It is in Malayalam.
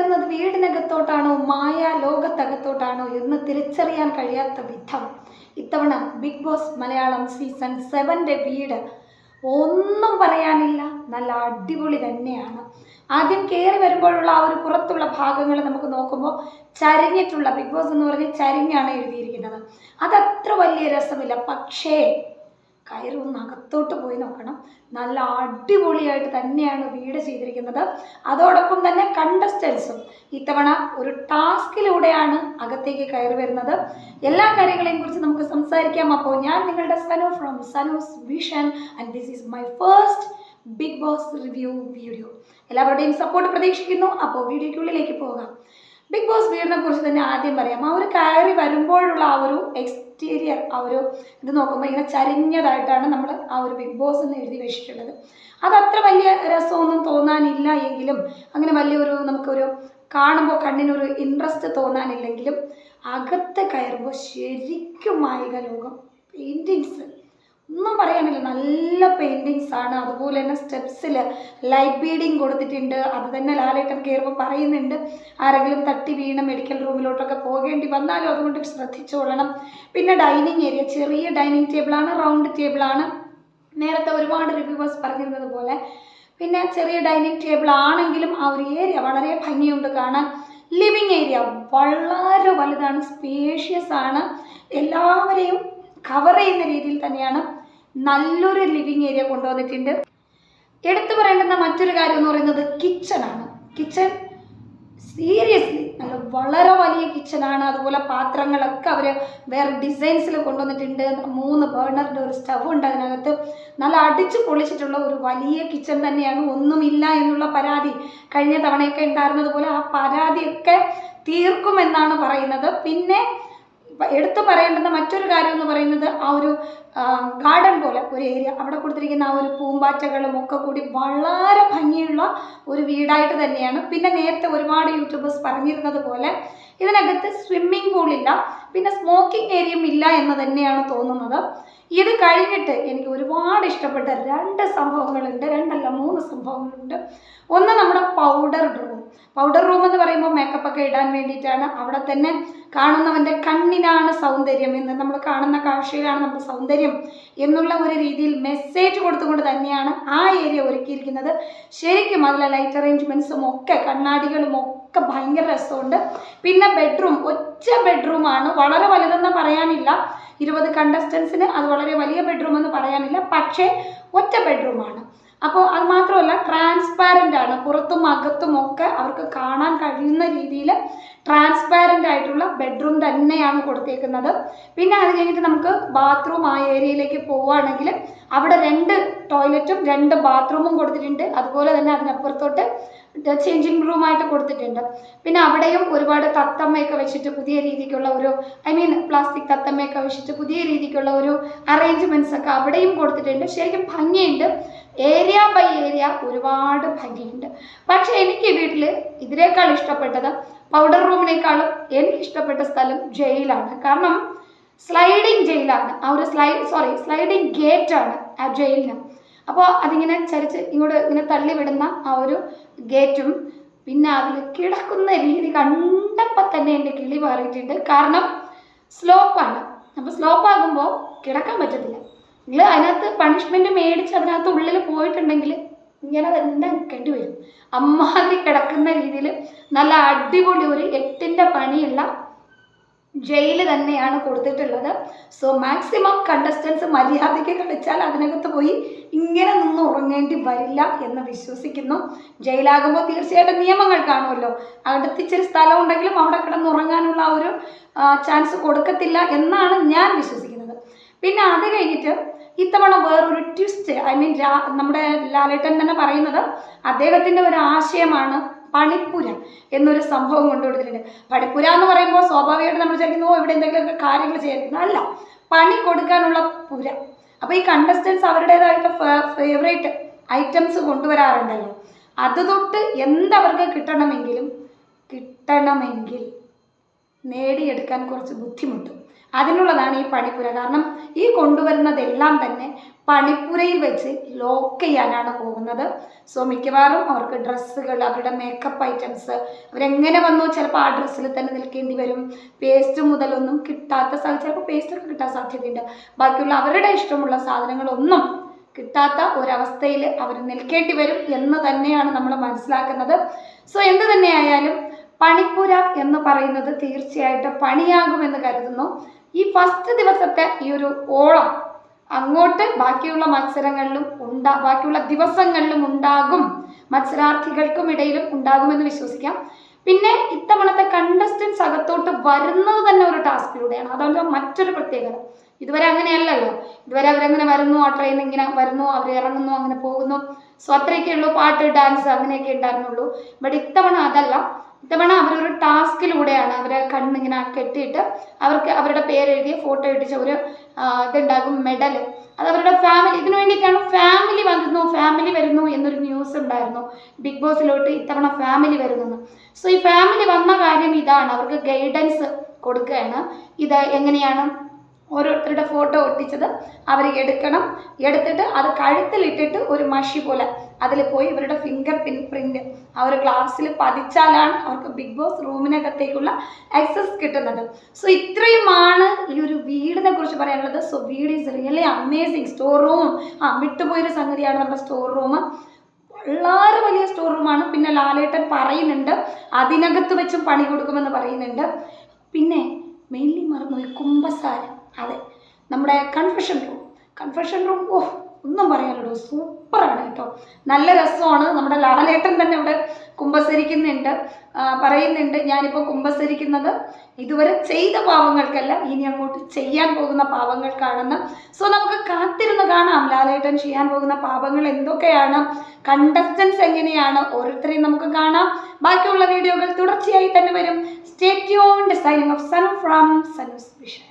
വരുന്നത് വീടിനകത്തോട്ടാണോ മായ ലോകത്തകത്തോട്ടാണോ എന്ന് തിരിച്ചറിയാൻ കഴിയാത്ത വിധം ഇത്തവണ ബിഗ് ബോസ് മലയാളം സീസൺ സെവന്റെ വീട് ഒന്നും പറയാനില്ല. നല്ല അടിപൊളി തന്നെയാണ്. ആദ്യം കയറി വരുമ്പോഴുള്ള ആ ഒരു പുറത്തുള്ള ഭാഗങ്ങൾ നമുക്ക് നോക്കുമ്പോൾ ചരിഞ്ഞിട്ടുള്ള ബിഗ് ബോസ് എന്ന് പറഞ്ഞ് ചരിഞ്ഞാണ് എഴുതിയിരിക്കുന്നത്. അതത്ര വലിയ രസമില്ല. പക്ഷേ കയറൊന്ന് അകത്തോട്ട് പോയി നോക്കണം. നല്ല അടിപൊളിയായിട്ട് തന്നെയാണ് വീട് ചെയ്തിരിക്കുന്നത്. അതോടൊപ്പം തന്നെ കണ്ടസ്റ്റൻസും ഇത്തവണ ഒരു ടാസ്കിലൂടെയാണ് അകത്തേക്ക് കയറി വരുന്നത്. എല്ലാ കാര്യങ്ങളെയും കുറിച്ച് നമുക്ക് സംസാരിക്കാം. അപ്പോൾ ഞാൻ നിങ്ങളുടെ Sanu from Sanu's vision and this is my first Bigg Boss review video എല്ലാവരുടെയും സപ്പോർട്ട് പ്രതീക്ഷിക്കുന്നു. അപ്പോൾ വീഡിയോയ്ക്കുള്ളിലേക്ക് പോകാം. ബിഗ് ബോസ് വീടിനെ കുറിച്ച് തന്നെ ആദ്യം പറയാം. ആ ഒരു കയറി വരുമ്പോഴുള്ള ആ ഒരു എക്സ്റ്റീരിയർ ആ ഒരു ഇത് നോക്കുമ്പോൾ ഇങ്ങനെ ചരിഞ്ഞതായിട്ടാണ് നമ്മൾ ആ ഒരു ബിഗ് ബോസ് എന്ന് എഴുതി വെച്ചിട്ടുള്ളത്. അത് അത്ര വലിയ രസമൊന്നും തോന്നാനില്ല എങ്കിലും അങ്ങനെ വലിയൊരു നമുക്കൊരു കാണുമ്പോൾ കണ്ണിനൊരു ഇൻട്രസ്റ്റ് തോന്നാനില്ലെങ്കിലും അകത്ത് കയറുമ്പോൾ ശരിക്കും മായിക ലോകം. പെയിന്റിങ്സ് ഒന്നും പറയാനില്ല. നല്ല പെയിന്റിങ്സ് ആണ്. അതുപോലെ തന്നെ സ്റ്റെപ്സിൽ ലൈറ്റ് ബീഡിങ് കൊടുത്തിട്ടുണ്ട്. അത് തന്നെ ലാലേട്ടൻ കയറുമ്പോൾ പറയുന്നുണ്ട്. ആരെങ്കിലും തട്ടി വീണ് മെഡിക്കൽ റൂമിലോട്ടൊക്കെ പോകേണ്ടി വന്നാലും? അതുകൊണ്ട് ശ്രദ്ധിച്ചോളണം പിന്നെ ഡൈനിങ് ഏരിയ ചെറിയ ഡൈനിങ് ടേബിളാണ് റൗണ്ട് ടേബിളാണ് നേരത്തെ ഒരുപാട് റിവ്യൂവേഴ്സ് പറഞ്ഞിരുന്നത് പോലെ. പിന്നെ ചെറിയ ഡൈനിങ് ടേബിൾ ആണെങ്കിലും ആ ഒരു ഏരിയ വളരെ ഭംഗിയുണ്ട് കാണാൻ. ലിവിങ് ഏരിയ വളരെ വലുതാണ് സ്പേഷ്യസ് ആണ്. എല്ലാവരെയും കവർ ചെയ്യുന്ന രീതിയിൽ തന്നെയാണ്. നല്ലൊരു ലിവിങ് ഏരിയ കൊണ്ടുവന്നിട്ടുണ്ട്. എടുത്തു പറയേണ്ടുന്ന മറ്റൊരു കാര്യം എന്ന് പറയുന്നത് കിച്ചണാണ് കിച്ചൺ സീരിയസ്ലി നല്ല വളരെ വലിയ കിച്ചണാണ് അതുപോലെ പാത്രങ്ങളൊക്കെ അവർ വേറെ ഡിസൈൻസിൽ കൊണ്ടുവന്നിട്ടുണ്ട്. മൂന്ന് ബേർണറിന്റെ ഒരു സ്റ്റവ് ഉണ്ട് അതിനകത്ത്. നല്ല അടിച്ച് പൊളിച്ചിട്ടുള്ള ഒരു വലിയ കിച്ചൺ തന്നെയാണ്. ഒന്നുമില്ല എന്നുള്ള പരാതി കഴിഞ്ഞ തവണയൊക്കെ ഉണ്ടായിരുന്നതുപോലെ ആ പരാതിയൊക്കെ തീർക്കുമെന്നാണ് പറയുന്നത്. പിന്നെ എടുത്തു പറയേണ്ടുന്ന മറ്റൊരു കാര്യം എന്ന് പറയുന്നത് ആ ഒരു ഗാർഡൻ പോലെ ഒരു ഏരിയ അവിടെ കൊടുത്തിരിക്കുന്ന ആ ഒരു പൂമ്പാറ്റകളും ഒക്കെ കൂടി വളരെ ഭംഗിയുള്ള ഒരു വീടായിട്ട് തന്നെയാണ്. പിന്നെ നേരത്തെ ഒരുപാട് യൂട്യൂബേഴ്സ് പറഞ്ഞിരുന്നത് പോലെ ഇതിനകത്ത് സ്വിമ്മിംഗ് പൂളില്ല പിന്നെ സ്മോക്കിംഗ് ഏരിയയും ഇല്ല എന്ന് തന്നെയാണ് തോന്നുന്നത്. ഇത് കഴിഞ്ഞിട്ട് എനിക്ക് ഒരുപാട് ഇഷ്ടപ്പെട്ട രണ്ട് സംഭവങ്ങളുണ്ട് രണ്ടല്ല സംഭവങ്ങളുണ്ട് ഒന്ന് നമ്മുടെ പൗഡർ റൂം പൗഡർ റൂം എന്ന് പറയുമ്പോൾ മേക്കപ്പ് ഒക്കെ ഇടാൻ വേണ്ടിയിട്ടാണ്. അവിടെ തന്നെ കാണുന്നവന്റെ കണ്ണിനാണ് സൗന്ദര്യം എന്ന്. നമ്മൾ കാണുന്ന കാഴ്ചയിലാണ് നമ്മുടെ സൗന്ദര്യം എന്നുള്ള ഒരു രീതിയിൽ മെസ്സേജ് കൊടുത്തുകൊണ്ട് തന്നെയാണ് ആ ഏരിയ ഒരുക്കിയിരിക്കുന്നത്. ശരിക്കും അതിലെ ലൈറ്റ് അറേഞ്ച്മെന്റ്സും ഒക്കെ കണ്ണാടികളും ഒക്കെ ഭയങ്കര രസമുണ്ട്. പിന്നെ ബെഡ്റൂം ഒറ്റ ബെഡ്റൂമാണ് വളരെ വലുതെന്ന് പറയാനില്ല. ഇരുപത് കണ്ടസ്റ്റൻസിന് അത് വളരെ വലിയ ബെഡ്റൂം എന്ന് പറയാനില്ല. പക്ഷേ ഒറ്റ ബെഡ്റൂമാണ് അപ്പോൾ അത് മാത്രമല്ല ട്രാൻസ്പാരന്റ് ആണ്. പുറത്തും അകത്തും ഒക്കെ അവർക്ക് കാണാൻ കഴിയുന്ന രീതിയിൽ ട്രാൻസ്പാരന്റ് ആയിട്ടുള്ള ബെഡ്റൂം തന്നെയാണ് കൊടുത്തേക്കുന്നത്. പിന്നെ അത് കഴിഞ്ഞിട്ട് നമുക്ക് ബാത്റൂം ആ ഏരിയയിലേക്ക് പോവുകയാണെങ്കിൽ അവിടെ രണ്ട് ടോയ്ലറ്റും രണ്ട് ബാത്റൂമും കൊടുത്തിട്ടുണ്ട്. അതുപോലെ തന്നെ അതിനപ്പുറത്തോട്ട് ചേഞ്ചിങ് റൂമായിട്ട് കൊടുത്തിട്ടുണ്ട്. പിന്നെ അവിടെയും ഒരുപാട് തത്തമ്മയൊക്കെ വെച്ചിട്ട് പുതിയ രീതിക്കുള്ള ഒരു ഐ മീൻ പ്ലാസ്റ്റിക് തത്തമ്മയൊക്കെ വെച്ചിട്ട് പുതിയ രീതിക്കുള്ള ഒരു അറേഞ്ച്മെന്റ്സ് ഒക്കെ അവിടെയും കൊടുത്തിട്ടുണ്ട്. ശരിക്കും ഭംഗിയുണ്ട്. ഏരിയ ബൈ ഏരിയ ഒരുപാട് ഭംഗിയുണ്ട്. പക്ഷേ എനിക്ക് വീട്ടിൽ ഇതിനേക്കാൾ ഇഷ്ടപ്പെട്ടത് പൗഡർ റൂമിനേക്കാളും എനിക്ക് ഇഷ്ടപ്പെട്ട സ്ഥലം ജയിലാണ്. കാരണം സ്ലൈഡിങ് ജയിലാണ് ആ ഒരു സ്ലൈ സോറി സ്ലൈഡിങ് ഗേറ്റാണ് ആ ജയിലിന് അപ്പോൾ അതിങ്ങനെ ചരിച്ച് ഇങ്ങോട്ട് ഇങ്ങനെ തള്ളി വിടുന്ന ആ ഒരു ഗേറ്റും പിന്നെ അതിൽ കിടക്കുന്ന രീതി കണ്ടപ്പോൾ തന്നെ എന്റെ കിളി മാറിയിട്ടുണ്ട്. കാരണം സ്ലോപ്പാണ്. അപ്പോൾ സ്ലോപ്പ് ആകുമ്പോൾ കിടക്കാൻ പറ്റത്തില്ല. നിങ്ങൾ അതിനകത്ത് പണിഷ്മെന്റ് മേടിച്ച് അതിനകത്ത് ഉള്ളിൽ പോയിട്ടുണ്ടെങ്കിൽ ഇങ്ങനെ അതെല്ലാം കണ്ടു വരും. അമ്മാതിരി കിടക്കുന്ന രീതിയിൽ നല്ല അടിപൊളി ഒരു എട്ടിന്റെ പണിയുള്ള ജയിൽ തന്നെയാണ് കൊടുത്തിട്ടുള്ളത്. സോ മാക്സിമം കണ്ടസ്റ്റൻസ് മര്യാദയ്ക്ക് കളിച്ചാൽ അതിനകത്ത് പോയി ഇങ്ങനെ നിന്ന് ഉറങ്ങേണ്ടി വരില്ല എന്ന് വിശ്വസിക്കുന്നു. ജയിലാകുമ്പോൾ തീർച്ചയായിട്ടും നിയമങ്ങൾ കാണുമല്ലോ. അടുത്തിച്ചൊരു സ്ഥലം ഉണ്ടെങ്കിലും അവിടെ കിടന്നുറങ്ങാനുള്ള ആ ഒരു ചാൻസ് കൊടുക്കത്തില്ല എന്നാണ് ഞാൻ വിശ്വസിക്കുന്നത്. പിന്നെ അത് കഴിഞ്ഞിട്ട് ഇത്തവണ വേറൊരു ട്വിസ്റ്റ് ഐ മീൻ നമ്മുടെ ലാലേട്ടൻ തന്നെ പറയുന്നത് അദ്ദേഹത്തിന്റെ ഒരു ആശയമാണ് പണിപ്പുര എന്നൊരു സംഭവം കൊണ്ടുകൊടുത്തിട്ടുണ്ട്. പണിപ്പുര എന്ന് പറയുമ്പോൾ സ്വാഭാവികമായിട്ട് നമ്മൾ വിചാരിക്കുന്നു ഇവിടെ എന്തെങ്കിലുമൊക്കെ കാര്യങ്ങൾ ചെയ്യുന്ന അല്ല പണി കൊടുക്കാനുള്ള പുര. അപ്പോൾ ഈ കണ്ടസ്റ്റൻസ് അവരുടേതായിട്ട് ഫേവറേറ്റ് ഐറ്റംസ് കൊണ്ടുവരാറുണ്ടല്ലോ. അത് തൊട്ട് എന്തവർക്ക് കിട്ടണമെങ്കിലും കിട്ടണമെങ്കിൽ നേടിയെടുക്കാൻ കുറച്ച് ബുദ്ധിമുട്ടും. അതിനുള്ളതാണ് ഈ പണിപ്പുര. കാരണം ഈ കൊണ്ടുവരുന്നതെല്ലാം തന്നെ പണിപ്പുരയിൽ വെച്ച് ലോക്ക് ചെയ്യാനാണ് പോകുന്നത്. സോ മിക്കവാറും അവർക്ക് ഡ്രസ്സുകൾ അവരുടെ മേക്കപ്പ് ഐറ്റംസ് അവരെങ്ങനെ വന്നോ ചിലപ്പോൾ ആ ഡ്രസ്സിൽ തന്നെ നിൽക്കേണ്ടി വരും. പേസ്റ്റ് മുതലൊന്നും കിട്ടാത്ത സാധ്യത ചിലപ്പോൾ പേസ്റ്റൊക്കെ കിട്ടാൻ സാധ്യതയുണ്ട്. ബാക്കിയുള്ള അവരുടെ ഇഷ്ടമുള്ള സാധനങ്ങളൊന്നും കിട്ടാത്ത ഒരവസ്ഥയിൽ അവർ നിൽക്കേണ്ടി വരും എന്ന് തന്നെയാണ് നമ്മൾ മനസ്സിലാക്കുന്നത്. സോ എന്ത് തന്നെയായാലും പണിപ്പുര എന്ന് പറയുന്നത് തീർച്ചയായിട്ടും പണിയാകുമെന്ന് കരുതുന്നു. ഈ ഫസ്റ്റ് ദിവസത്തെ ഈ ഒരു ഓളം അങ്ങോട്ട് ബാക്കിയുള്ള മത്സരങ്ങളിലും ഉണ്ടാ ബാക്കിയുള്ള ദിവസങ്ങളിലും ഉണ്ടാകും. മത്സരാർത്ഥികൾക്കും ഇടയിലും ഉണ്ടാകുമെന്ന് വിശ്വസിക്കാം. പിന്നെ ഇത്തവണത്തെ കണ്ടസ്റ്റൻസ് അകത്തോട്ട് വരുന്നത് തന്നെ ഒരു ടാസ്കിലൂടെയാണ് അതാണ് മറ്റൊരു പ്രത്യേകത. ഇതുവരെ അങ്ങനെയല്ലല്ലോ. ഇതുവരെ അവരങ്ങനെ വരുന്നു? ആ ട്രെയിൻ ഇങ്ങനെ വരുന്നു? അവർ ഇറങ്ങുന്നു? അങ്ങനെ പോകുന്നു? സോ ഉള്ളൂ പാട്ട് ഡാൻസ് അങ്ങനെയൊക്കെ ഉണ്ടായിരുന്നുള്ളൂ. ബട്ട് ഇത്തവണ അതല്ല. ഇത്തവണ അവരൊരു ടാസ്കിലൂടെയാണ് അവരെ കണ്ണിങ്ങനെ കെട്ടിയിട്ട് അവർക്ക് അവരുടെ പേരെഴുതിയ ഫോട്ടോ ഇട്ടിച്ച് ഒരു ഇതുണ്ടാകും മെഡൽ. അത് അവരുടെ ഫാമിലി ഇതിനു വേണ്ടിയിട്ടാണ് ഫാമിലി വന്നു ഫാമിലി വരുന്നു എന്നൊരു ന്യൂസ് ഉണ്ടായിരുന്നു. ബിഗ് ബോസിലോട്ട് ഇത്തവണ ഫാമിലി വരുന്നു സോ ഈ ഫാമിലി വന്ന കാര്യം ഇതാണ്. അവർക്ക് ഗൈഡൻസ് കൊടുക്കുകയാണ്. ഇത് എങ്ങനെയാണ് ഓരോരുത്തരുടെ ഫോട്ടോ ഒട്ടിച്ചത് അവർ എടുക്കണം. എടുത്തിട്ട് അത് കഴുത്തിലിട്ടിട്ട് ഒരു മഷി പോലെ അതിൽ പോയി ഇവരുടെ ഫിംഗർ പിൻ പ്രിന്റ് ആ ഒരു ഗ്ലാസ്സിൽ പതിച്ചാലാണ് അവർക്ക് ബിഗ് ബോസ് റൂമിനകത്തേക്കുള്ള ആക്സസ് കിട്ടുന്നത്. സോ ഇത്രയുമാണ് ഈ ഒരു വീടിനെ കുറിച്ച് പറയാനുള്ളത്. സോ വീട് is really amazing store room ആ വിട്ടുപോയൊരു സംഗതിയാണ് നമ്മുടെ സ്റ്റോർ റൂം വളരെ വലിയ സ്റ്റോർ റൂമാണ് പിന്നെ ലാലേട്ടൻ പറയുന്നുണ്ട് അതിനകത്ത് വെച്ചും പണി കൊടുക്കുമെന്ന് പറയുന്നുണ്ട്. പിന്നെ മെയിൻലി മറന്നുപോയി കുംഭസാരം അതെ. നമ്മുടെ കൺഫെഷൻ റൂം കൺഫെഷൻ റൂം ഓ ഒന്നും പറയാനുള്ളൂ സൂപ്പറാണ് കേട്ടോ. നല്ല രസമാണ്. നമ്മുടെ ലാലേട്ടൻ തന്നെ ഇവിടെ കുമ്പസരിക്കുന്നുണ്ട്. പറയുന്നുണ്ട് ഞാനിപ്പോൾ കുമ്പസരിക്കുന്നത് ഇതുവരെ ചെയ്ത പാവങ്ങൾക്കല്ല ഇനി അങ്ങോട്ട് ചെയ്യാൻ പോകുന്ന പാവങ്ങൾക്കാണെന്ന്. സോ നമുക്ക് കാത്തിരുന്ന് കാണാം. ലാലേട്ടൻ ചെയ്യാൻ പോകുന്ന പാവങ്ങൾ എന്തൊക്കെയാണ്? കണ്ടസ്റ്റൻസ് എങ്ങനെയാണ്? ഓരോരുത്തരെയും നമുക്ക് കാണാം. ബാക്കിയുള്ള വീഡിയോകൾ തുടർച്ചയായി തന്നെ വരും. Stay tuned signing off Sanu from Sanu's vision